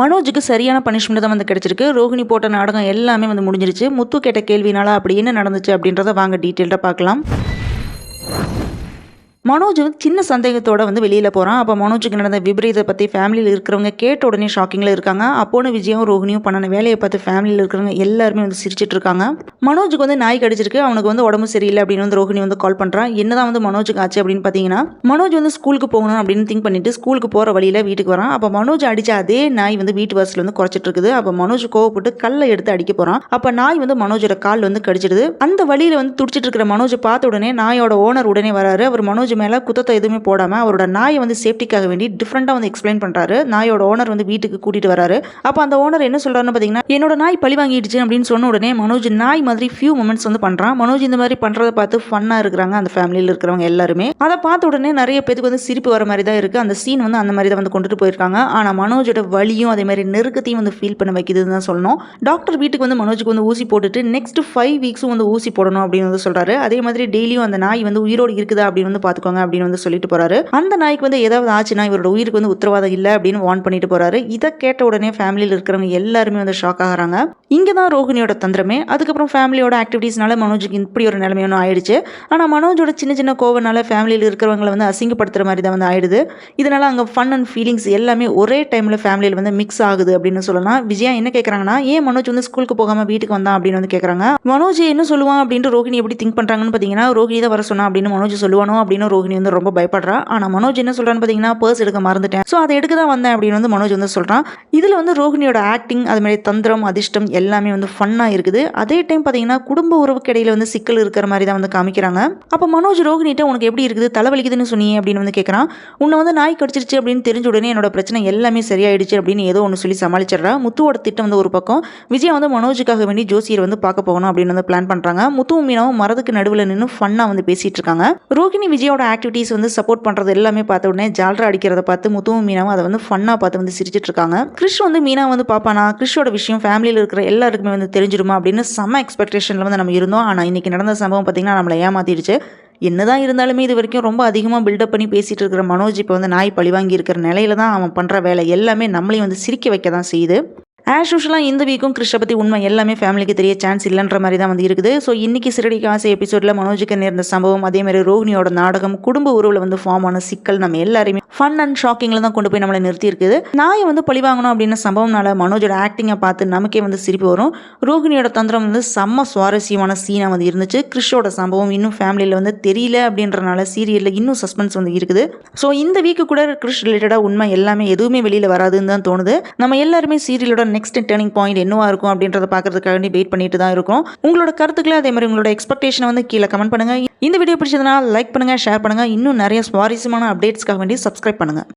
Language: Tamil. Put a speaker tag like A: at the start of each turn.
A: மனோஜுக்கு சரியான பனிஷ்மெண்ட் தான் வந்து கிடச்சிருக்கு. ரோஹிணி போட்ட நாடகம் எல்லாமே வந்து முடிஞ்சிருச்சு. முத்து கேட்ட கேள்வினால அப்படி என்ன நடந்துச்சு அப்படின்றத வாங்க டீட்டெயில்டாக பார்க்கலாம். மனோஜ் வந்து சின்ன சந்தேகத்தோட வந்து வெளியில் போகிறான் அப்போ மனோஜுக்கு நடந்த விபரீதத்தை பற்றி ஃபேமிலியில் இருக்கிறவங்க கேட்ட உடனே ஷாக்கிங்கில் இருக்காங்க. அப்போன விஜயும் ரோஹினியும் பண்ணன வேலையை பார்த்து ஃபேமிலியில் இருக்கிறவங்க எல்லாருமே வந்து சிரிச்சிட்டு இருக்காங்க. மனோஜுக்கு வந்து நாய் கடிச்சிருக்கு. அவனுக்கு வந்து உடம்பு சரியில்லை அப்படின்னு வந்து ரோஹினி வந்து கால் பண்ணுறான் என்னதான் வந்து மனோஜுக்கு ஆச்சு அப்படின்னு பார்த்தீங்கன்னா மனோஜ் வந்து ஸ்கூலுக்கு போகணும் அப்படின்னு திங்க் பண்ணிட்டு ஸ்கூலுக்கு போகிற வழியில் வீட்டுக்கு வரான். அப்போ மனோஜ் அடிச்ச அதே நாய் வந்து வீட்டு வாசல் வந்து குறைச்சிட்டு இருக்குது. அப்போ மனோஜ் கோவப்பட்டு கல்லை எடுத்து அடிக்க போகிறான் அப்போ நாய் வந்து மனோஜோட கால் வந்து கடிச்சிடுது. அந்த வழியில் வந்து துடிச்சிட்டு இருக்கிற மனோஜ் பார்த்த உடனே நாயோட ஓனர் உடனே வராரு. அவர் மனோஜ் மேலே குத்தத்தை எதுவுமே போடாமல் அவரோட நாயை வந்து சேஃப்டிக்காக வேண்டி டிஃப்ரெண்ட்டாக வந்து எக்ஸ்பிளைன் பண்ணுறாரு நாயோட ஓனர் வந்து வீட்டுக்கு கூட்டிகிட்டு வராரு. அப்போ அந்த ஓனர் என்ன சொல்கிறாருன்னு பார்த்தீங்கன்னா என்னோட நாய் பழி வாங்கிடுச்சு அப்படின்னு சொன்ன உடனே மனோஜ் நாய் மாதிரி ஃபியூ மூமெண்ட்ஸ் வந்து பண்ணுறான் மனோஜ் இந்த மாதிரி பண்ணுறத பார்த்து ஃபன்னாக இருக்கிறாங்க அந்த ஃபேமிலியில் இருக்கிறவங்க எல்லாருமே. அதை பார்த்த உடனே நிறைய பேருக்கு வந்து சிரிப்பு வர மாதிரி தான் இருக்குது அந்த சீன் வந்து அந்த மாதிரி தான் வந்து கொண்டுட்டு போயிருக்காங்க. ஆனால் மனோஜோட வலியும் அதே மாதிரி நெருக்கத்தையும் வந்து ஃபீல் பண்ண வைக்குதுன்னு தான் சொல்லணும். டாக்டர் வீட்டுக்கு வந்து மனோஜுக்கு வந்து ஊசி போட்டுட்டு நெக்ஸ்ட் ஃபைவ் வீக்ஸும் வந்து ஊசி போடணும் அப்படின்னு வந்து சொல்கிறாரு அதே மாதிரி டெய்லியும் அந்த நாய் வந்து உயிரோடு இருக்குதா அப்படின்னு வந்து பார்த்துக்கோங்க அப்படின்னு வந்து சொல்லிட்டு போறாரு. அந்த நாய்க்கு வந்து ஏதாவது ஆச்சுன்னா இவரோட உயிருக்கு வந்து உத்தரவாதம் இல்லை அப்படின்னு வார்ன் பண்ணிட்டு போறாரு. இதை கேட்ட உடனே ஃபேமிலியில் இருக்கிறவங்க எல்லாருமே வந்து ஷாக் ஆகுறாங்க. இங்கே தான் ரோஹிணியோட தந்திரமே. அதுக்கப்புறம் ஃபேமிலியோட ஆக்டிவிட்டீஸ்னால மனோஜுக்கு இப்படி ஒரு நிலைமை ஒன்று ஆயிடுச்சு. ஆனால் மனோஜோட சின்ன சின்ன கோவனால ஃபேமிலியில் இருக்கிறவங்களை வந்து அசிங்கப்படுத்துகிற மாதிரி தான் வந்து ஆயிடுது. இதனால் அங்கே ஃபன் அண்ட் ஃபீலிங்ஸ் எல்லாமே ஒரே டைமில் ஃபேமிலியில் வந்து மிக்ஸ் ஆகுது அப்படின்னு சொல்லலாம். விஜயா என்ன கேட்குறாங்கன்னா ஏன் மனோஜ் வந்து ஸ்கூலுக்கு போகாமல் வீட்டுக்கு வந்தான் அப்படின்னு வந்து கேட்குறாங்க மனோஜ் என்ன சொல்லுவான் அப்படின்ட்டு ரோஹிணி எப்படி திங்க் பண்ணுறாங்கன்னு பார்த்தீங்கன்னா ரோஹிணி தான் வர சொன்னா அப்படின்னு மனோஜ் சொல்லுவானோ? அப்படின்னு ரோஹிணி வந்து ரொம்ப பயப்படுறா. ஆனால் மனோஜ் என்ன சொல்கிறான்னு பார்த்தீங்கன்னா பர்ஸ் எடுக்க மறந்துட்டேன். ஸோ அதை எடுக்க தான் வந்தேன் அப்படின்னு வந்து மனோஜ் வந்து சொல்கிறான் இதில் வந்து ரோஹிணியோட ஆக்டிங் அது மாதிரி தந்திரம் அதிர்ஷ்டம் எல்லாமே வந்து ஃபன்னாக இருக்குது. அதே டைம் பார்த்தீங்கன்னா குடும்ப உறவுக்கு இடையில வந்து சிக்கல் இருக்கிற மாதிரி தான் வந்து காமிக்கிறாங்க. அப்போ மனோஜ் ரோஹிணிட்ட உனக்கு எப்படி இருக்குது? தலைவலிக்குதுன்னு சொன்னியே அப்படின்னு வந்து கேட்குறான் உன்னை வந்து நாய் கடிச்சிருச்சு அப்படின்னு தெரிஞ்ச உடனே என்னோட பிரச்சனை எல்லாமே சரியாயிடுச்சு அப்படின்னு ஏதோ ஒன்று சொல்லி சமாளிச்சிடுறா. முத்துவோட திட்டம் வந்து ஒரு பக்கம். விஜய் வந்து மனோஜுக்காக வேண்டி ஜோசியர் வந்து பார்க்க போகணும் அப்படின்னு வந்து பிளான் பண்ணுறாங்க முத்துவும் மீனாவும் மரத்துக்கு நடுவில் நின்று ஃபன்னாக வந்து பேசிட்டு இருக்காங்க. ரோஹிணி விஜயோட ஆக்டிவிட்டீஸ் வந்து சப்போர்ட் பண்ணுறது எல்லாமே பார்த்த உடனே ஜால்ரா அடிக்கிறத பார்த்து முத்துவும் மீனாவும் அதை வந்து ஃபன்னாக பார்த்து வந்து சிரிச்சிட்டு இருக்காங்க. கிறிஷ் வந்து மீனா வந்து பார்ப்பானா? கிறிஷோட விஷயம் ஃபேமிலியில் இருக்கிற எல்லாருக்குமே வந்து தெரிஞ்சிருமா அப்படின்னு செம்ம எக்ஸ்பெக்டேஷனில் வந்து நம்ம இருந்தோம். ஆனால் இன்றைக்கி நடந்த சம்பவம் பார்த்தீங்கன்னா நம்மளை ஏமாத்திடுச்சு. என்னதான் இருந்தாலுமே இது வரைக்கும் ரொம்ப அதிகமாக பில்டப் பண்ணி பேசிகிட்டு இருக்கிற மனோஜ் இப்போ வந்து நாய் பழிவாங்கி இருக்கிற நிலையில தான் அவன் பண்ணுற வேலை. எல்லாமே நம்மளையும் வந்து சிரிக்க வைக்க தான் செய்யுது. ஆஸ் யூஷுவலாக இந்த வீக்கும் கிருஷ்ண பற்றி உண்மை எல்லாமே ஃபேமிலிக்கு தெரிய சான்ஸ் இல்லைன்ற மாதிரி தான் வந்து இருக்குது. ஸோ இன்றைக்கி சிறடி காசு எபிசோடில் மனோஜுக்கு நேர்ந்த சம்பவம் அதே மாதிரி ரோஹினியோட நாடகம் குடும்ப உறவில் வந்து ஃபார்ம் ஆன சிக்கல் நம்ம எல்லாருமே ஃபன் அண்ட் ஷாக்கிங்கில் தான் கொண்டு போய் நம்மளை நிறுத்தி இருக்குது நாயை வந்து பழி வாங்கணும் அப்படின்ன சம்பவம்னால மனோஜோட ஆக்டிங்கை பார்த்து நமக்கே வந்து சிரிப்பு வரும். ரோஹினியோட தந்திரம் வந்து செம்ம சுவாரஸ்யமான சீனாக வந்து இருந்துச்சு. கிறிஷோட சம்பவம் இன்னும் ஃபேமிலியில் வந்து தெரியல அப்படின்றனால சீரியலில் இன்னும் சஸ்பென்ஸ் வந்து இருக்குது. ஸோ இந்த வீக்கு கூட கிறிஷ் ரிலேட்டடாக உண்மை எல்லாமே எதுவுமே வெளியில் வராதுன்னு தான் தோணுது. நம்ம எல்லாருமே சீரியலோட நெக்ஸ்ட் டேர்னிங் பாயிண்ட் என்னவா இருக்கும் அப்படின்றத பார்க்கறதுக்காக வெயிட் பண்ணிட்டு தான் இருக்கும். உங்களோட கருத்துக்களை அதே மாதிரி உங்களோட எக்ஸ்பெக்டேஷனை வந்து கீழே கமெண்ட் பண்ணுங்க. இந்த வீடியோ பிடிச்சதுனா லைக் பண்ணுங்க ஷேர் பண்ணுங்க. இன்னும் நிறைய சுவாரஸ்யமான அப்டேட்ஸ்க்காக வேண்டி சப்ஸ்கிரைப் பண்ணுங்க.